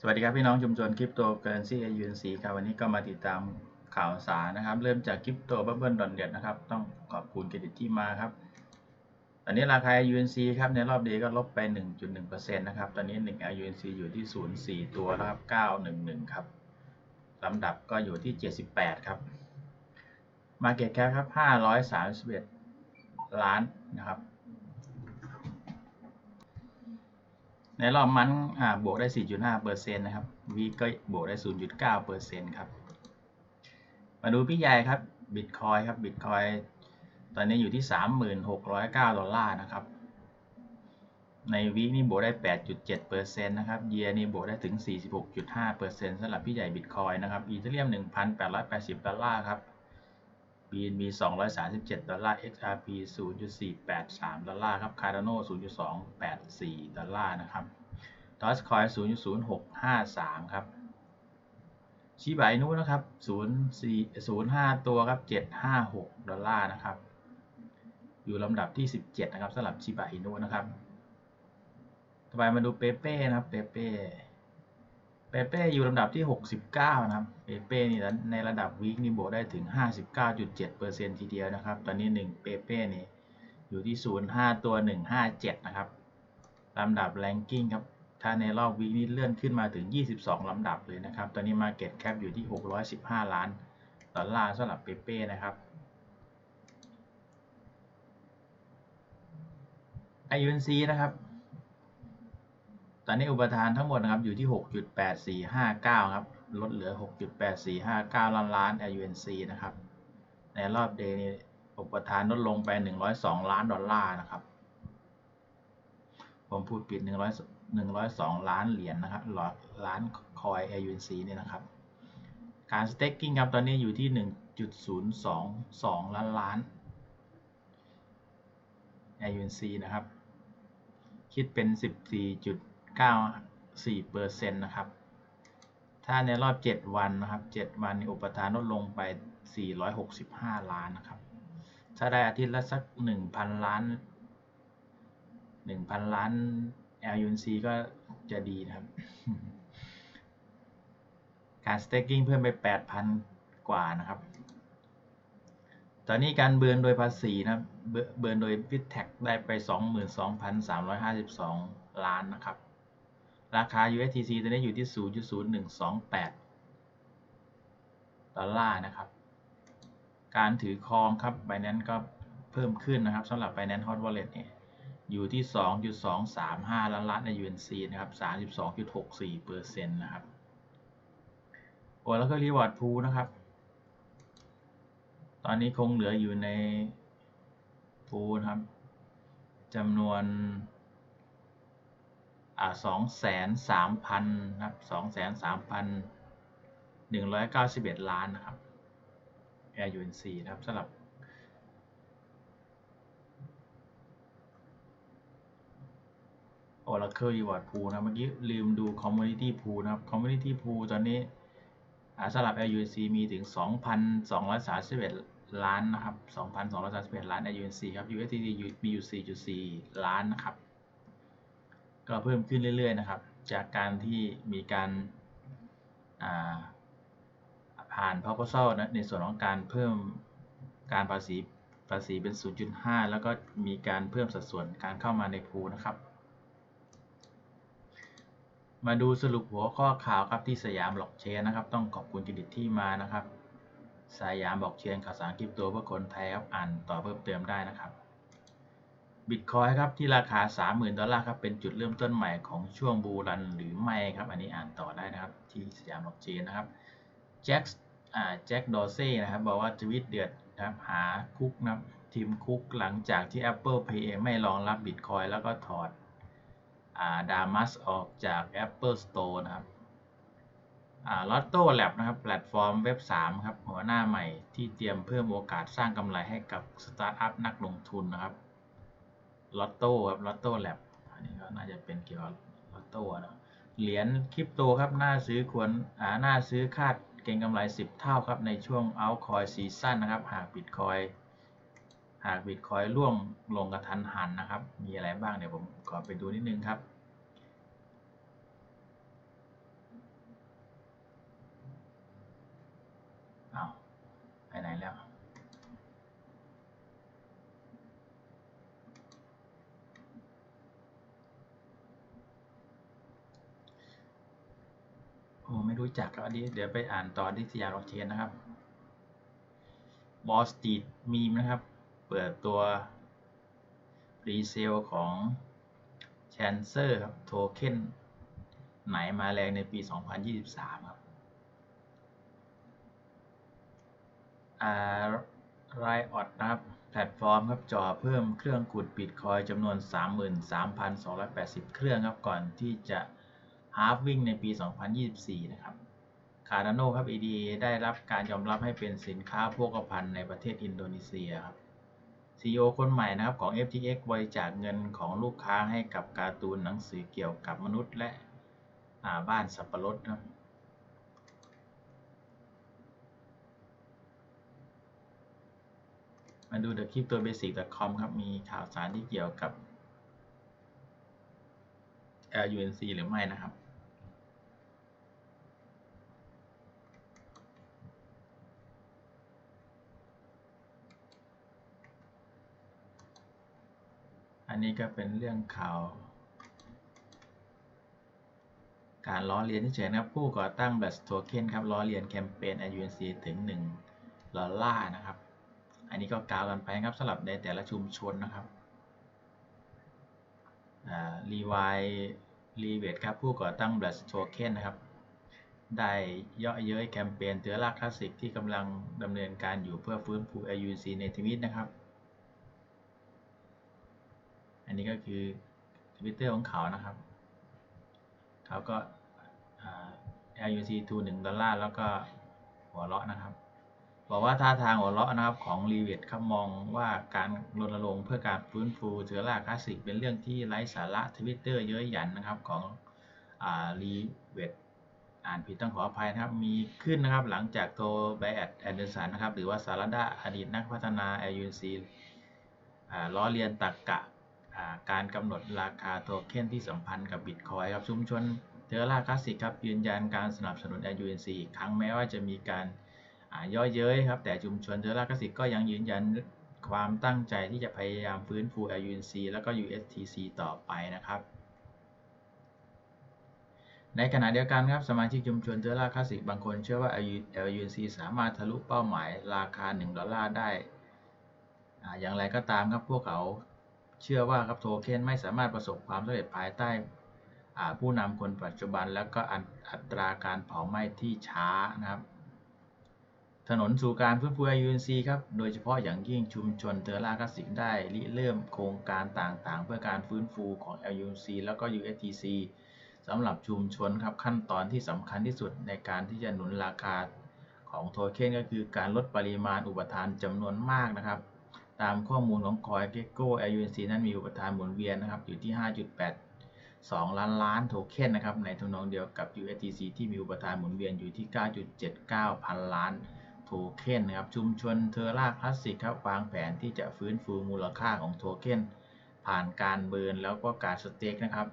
สวัสดีครับพี่น้องชุมชนคริปโตเคอเรนซียูนซีครับวันนี้ก็มาติดตามข่าวสารนะครับ เริ่มจากคริปโตบับเบิลดอนเด็ดนะครับ ต้องขอบคุณเครดิตที่มาครับ ตอนนี้ราคา UNC ครับในรอบเดย์ก็ลบไป 1.1%นะครับ ตอนนี้1 UNC อยู่ที่ 0.4 ตัวแล้วครับ 911 ครับลำดับก็อยู่ที่ 78 ครับ Market Cap ครับ 531 ล้านนะครับ ในรอบมันบวกได้ 4.5เปอร์เซ็นต์นะครับวีก็บวกได้ 0.9เปอร์เซ็นต์ครับมาดูพี่ใหญ่ครับบิตคอยครับบิตคอยตอนนี้อยู่ที่ 3609 ดอลลาร์นะครับ ในวีคนี่บวกได้ 8.7เปอร์เซ็นต์นะครับเยียนี่บวกได้ถึง 46.5เปอร์เซ็นต์สำหรับพี่ใหญ่บิตคอยนะครับอีเทเรียม 1,880 ดอลลาร์ครับ BNB 237 ดอลลาร์ XRP 0.483 ดอลลาร์ครับ Cardano 0.284 ดอลลาร์นะครับ Dogecoin 0.0653 ครับชิบะอินุนะครับ0405 ตัวครับ 756 ดอลลาร์นะครับ อยู่ลำดับที่ 17 นะครับสำหรับชิบะอินุนะครับ ต่อไปมาดูเปเป้นะครับ เปเป้ เปเป้อยู่ลำดับที่ 69 นะครับ เปเป้นี่ในระดับวีคนี่บวกได้ถึง 59.7%ทีเดียวนะครับ ตอนนี้ 1 เปเป้นี่อยู่ที่ 05 ตัว 157 นะครับลำดับแรงกิ้งครับ ถ้าในรอบวีคนี้เลื่อนขึ้นมาถึง 22 ลำดับเลยนะครับ ตอนนี้ Market Cap อยู่ที่ 615 ล้านดอลลาร์สำหรับเปเป้นะครับ IUNC นะครับ ตอนนี้อุปทานทั้งหมดนะครับอยู่ที่ 6.8459 ครับ ลดเหลือ 6.8459 ล้านล้าน IUNC นะครับ ในรอบเดย์นี้อุปทานลดลงไป 102 ล้านดอลลาร์นะครับ ผมพูดผิด 100 102 ล้านเหรียญนนะครับล้านคอย IUNC เนี่ยนะครับ การ staking ครับตอนนี้อยู่ที่ 1.022 ล้านล้าน IUNC นะครับ คิดเป็น 14. 94เปอร์เซ็นต์นะครับ ถ้าในรอบ 7 วันนะครับ 7 วันอุปทานลดลงไป 465 ล้านนะครับ ถ้าได้อาทิตย์ละสัก 1,000 ล้าน 1,000 ล้าน LUNC ก็จะดีนะครับ การ staking เพิ่มไป 8,000 กว่านะครับตอนนี้การเบิร์นโดยภาษีนะเบิร์นโดย f i t t a x ได้ไป 22,352 ล้านนะครับ ราคา USDC ตอนนี้อยู่ที่ 0.0128 ดอลลาร์นะครับ การถือครองครับ Binance ก็เพิ่มขึ้นนะครับสำหรับ Binance Hot Wallet เนี่ย อยู่ที่ 2.235 ล้านล้านใน UNC นะครับ 32.64เปอร์เซ็นะครับโอ้แล้วก็ Reward Pool นะครับ ตอนนี้คงเหลืออยู่ในพูนะครับจำนวน สองแสนสามพันนะครับสองแสนสามพันหนึ่งร้อยเก้าสิบเอ็ดล้านนะครับ Air UNC นะครับสำหรับโอ Oracle Reward Pool นะเมื่อกี้ลืมดู Community Pool นะครับ Community Pool ตอนนี้สำหรับ Air UNC มีถึง 2,231 ล้านนะครับ 2,231 ล้าน Air UNC ครับ USDT มีอยู่ 4.4 ล้านนะครับ ก็เพิ่มขึ้นเรื่อยๆนะครับ จากการที่มีการผ่าน proposal นะในส่วนของการเพิ่มการภาษีภาษีเป็น 0.5 แล้วก็มีการเพิ่มสัดส่วนการเข้ามาในพูนะครับ มาดูสรุปหัวข้อข่าวครับที่สยามบล็อกเชนนะครับ ต้องขอบคุณเครดิตที่มานะครับ สยามบล็อกเชนข่าวสารคริปโตเพื่อคนไทยครับอ่านต่อเพิ่มเติมได้นะครับ บิตคอยครับที่ราคา 30,000 ดอลลาร์ครับเป็นจุดเริ่มต้นใหม่ของช่วงบูรันหรือไม่ครับ อันนี้อ่านต่อได้นะครับ ที่สยามบล็อกเชนนะครับแจ็คอ่าแจ็คดอเซ่นะครับบอกว่าทวิตเดือดนะครับหาคุกนะทีมคุกหลังจากที่ Apple Pay ไม่รองรับบิตคอยแล้วก็ถอดอ่าดามัสออกจาก Apple Store นะครับอ่าลอตโต้แลบนะครับ แพลตฟอร์มเว็บ 3 ครับ หัวหน้าใหม่ที่เตรียมเพิ่มโอกาสสร้างกำไรให้กับสตาร์ทอัพนักลงทุนนะครับ ลอตโต้ครับลอตโต้แลบอันนี้ก็น่าจะเป็นเกี่ยวกับลอตโต้นะเหรียญคริปโตครับน่าซื้อควรอ่าน่าซื้อคาดเก็งกำไร 10 เท่าครับในช่วงเอาคอยซีซั่นนะครับ หากบิตคอยหากบิตคอยล่วงลงกระทันหันนะครับ มีอะไรบ้างเดี๋ยวผมขอไปดูนิดนึงครับอ้าวไปไหนแล้ว รู้จักครับอันนี้เดี๋ยวไปอ่านตอนที่สยามโอเชนนะครับบอสตีดมีมนะครับ เปิดตัวรีเซลของ c h a n c e r ครับโทเค็นไหนมาแรงในปี 2023 ครับอ่าไรออดนะครับ แพลตฟอร์มครับจ่อเพิ่มเครื่องขุดบิตคอยจำนวน 33,280 เครื่องครับ ก่อนที่จะ ฮาร์ฟวิ่งในปี 2024 นะครับ Cardano ครับ EDA ได้รับการยอมรับให้เป็นสินค้าโภคภัณฑ์ในประเทศอินโดนีเซียครับ CEO คนใหม่นะครับของ FTX บริจาคเงินของลูกค้าให้กับการ์ตูนหนังสือเกี่ยวกับมนุษย์และบ้านสับปะรดครับมาดู The Crypto Basic.com ครับ มีข่าวสารที่เกี่ยวกับ LUNC หรือไม่นะครับ นนี้ก็เป็นเรื่องข่าว การล้อเลียนเฉยๆนะครับผู้ก่อตั้ง b l a s t Token ครับล้อเลียนแคมเปญ IUNC ถึง 1 ดอลลาร์นะครับ อันนี้ก็กล่าวกันไปครับสำหรับในแต่ละชุมชนนะครับรีวายรีเวทครับผู้ก่อตั้ง b l a s t Token นะครับได้เยาะเย้ยแคมเปญเตือรากคลาสสิกที่กำลังดำเนินการอยู่เพื่อฟื้นฟู IUNC ในทวิตนะครับ อันนี้ก็คือทวิตเตอร์ของเขานะครับ เขาก็ LUC to 1ดอลลาร์แล้วก็หัวเราะนะครับ บอกว่าท่าทางหัวเราะนะครับของรีเวทครับมองว่าการรณรงค์เพื่อการฟื้นฟูเชื้อราคลาสสิกเป็นเรื่องที่ไร้สาระทวิตเตอร์เย้ยหยันนะครับของรีเวทอ่านผิดต้องขออภัยนะครับ มีขึ้นนะครับหลังจากโทไบแอดแอนเดอร์สันนะครับ หรือว่าซาราดาอดีตนักพัฒนา LUC ล้อเลียนตักกะ การกำหนดราคาโทเค็นที่สัมพันธ์กับบิตคอยครับชุมชนเทอร่าคลาสสิกครับยืนยันการสนับสนุน LUNC อีกครั้งแม้ว่าจะมีการย่อเย้ยครับแต่ชุมชนเทอร่าคลาสสิกก็ยังยืนยันความตั้งใจที่จะพยายามฟื้นฟู LUNC แล้วก็ USTC ต่อไปนะครับในขณะเดียวกันครับสมาชิกชุมชนเทอร่าคลาสสิกบางคนเชื่อว่า LUNC สามารถทะลุเป้าหมายราคา 1 ดอลลาร์ได้ อย่างไรก็ตามครับพวกเขา เชื่อว่าครับโทเค็นไม่สามารถประสบความสำเร็จภายใต้ผู้นำคนปัจจุบัน แล้วก็อัตราการเผาไหม้ที่ช้านะครับ ถนนสู่การฟื้นฟู UNC ครับ โดยเฉพาะอย่างยิ่งชุมชนเทอร่าคลาสสิกได้ริเริ่มโครงการต่างๆ เพื่อการฟื้นฟูของ LUNC แล้วก็ USTC สำหรับชุมชนครับขั้นตอนที่สำคัญที่สุดในการที่จะหนุนราคาของโทเค็นก็คือการลดปริมาณอุปทานจำนวนมากนะครับ ตามข้อมูลของ CoinGecko LUNC นั้นมีอุปทานหมุนเวียนนะครับอยู่ที่ 5.82 ล้านล้านโทเค็นนะครับในทำนองเดียวกับ USDC ที่มีอุปทานหมุนเวียนอยู่ที่ 9.79 พันล้านโทเค็นนะครับชุมชนเทอร่าคลาสสิกครับวางแผนที่จะฟื้นฟูมูลค่าของโทเค็นผ่านการเบิร์นแล้วก็การสเต็กนะครับ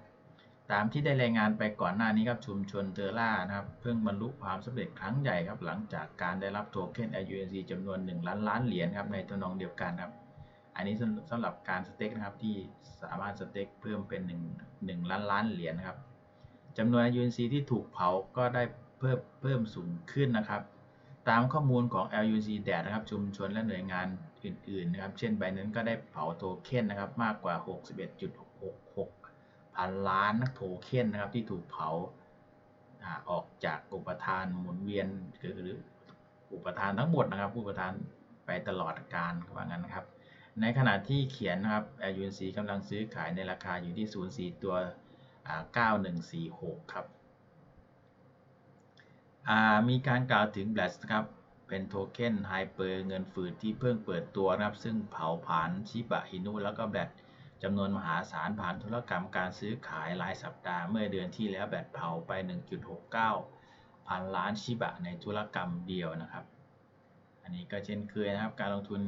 ตามที่ได้รายงานไปก่อนหน้านี้ครับชุมชนเทอร่านะครับเพิ่งบรรลุความสำเร็จครั้งใหญ่ครับหลังจากการได้รับโทเค็น IUNC จำนวน 1 ล้านล้านเหรียญครับในทำนองเดียวกันครับอันนี้สำหรับการสเต็กนะครับที่สามารถสเต็กเพิ่มเป็น1 1ล้านล้านเหรียญนะครับจำนวน UNC ที่ถูกเผาก็ได้เพิ่มเพิ่มสูงขึ้นนะครับ ตามข้อมูลของ LUNC แดดนะครับชุมชนและหน่วยงานอื่นๆนะครับเช่นไบนั้นก็ได้เผาโทเค็นนะครับมากกว่า 61.66 พันล้านโทเค็นนะครับที่ถูกเผาออกจากอุปทานหมุนเวียนหรืออุปทานทั้งหมดนะครับ อุปทานไปตลอดการว่างั้นครับ ในขณะที่เขียนนะครับ LUNC กำลังซื้อขายในราคาอยู่ที่04ตัว9146 ครับมีการกล่าวถึง BLAST ครับ เป็นโทเค็นไฮเปอร์เงินฝืดที่เพิ่งเปิดตัวนะครับ ซึ่งเผาผ่านชิบะฮินุแล้วก็แบต จำนวนมหาศาลผ่านธุรกรรมการซื้อขายรายสัปดาห์เมื่อเดือนที่แล้วแบตเผาไป 1.69 พันล้านชิบะในธุรกรรมเดียวนะครับ อันนี้ก็เช่นเคยนะครับ การลงทุน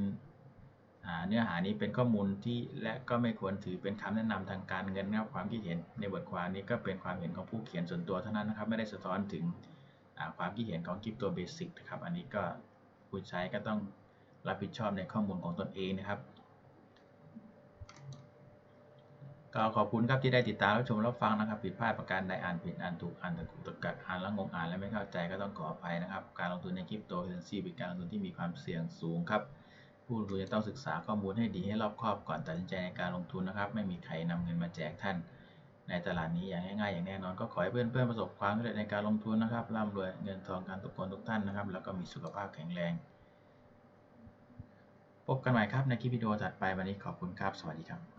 เนื้อหานี้เป็นข้อมูลที่และก็ไม่ควรถือเป็นคำแนะนำทางการเงินนะครับความคิดเห็นในบทความนี้ก็เป็นความเห็นของผู้เขียนส่วนตัวเท่านั้นนะครับ ไม่ได้สะท้อนถึงความคิดเห็นของคริปโตเบสิกนะครับ อันนี้ก็ผู้ใช้ก็ต้องรับผิดชอบในข้อมูลของตนเองนะครับ ก็ขอบคุณครับที่ได้ติดตามรับชมรับฟังนะครับ ผิดพลาดประการใดอ่านผิดอ่านถูกอ่านตะกุตะกักอ่านแล้วงงอ่านแล้วไม่เข้าใจก็ต้องขออภัยนะครับ การลงทุนในคริปโตเคอเรนซีเป็นการลงทุนที่มีความเสี่ยงสูงครับผู้ลงทุนจะต้องศึกษาข้อมูลให้ดีให้รอบคอบก่อนตัดสินใจในการลงทุนนะครับ ไม่มีใครนำเงินมาแจกท่าน ในตลาดนี้อย่างง่ายๆอย่างแน่นอนก็ขอให้เพื่อนๆประสบความสำเร็จในการลงทุนนะครับร่ำรวยเงินทองการทุกคนทุกท่านนะครับ แล้วก็มีสุขภาพแข็งแรง พบกันใหม่ครับในคลิปวิดีโอถัดไปวันนี้ขอบคุณครับ สวัสดีครับ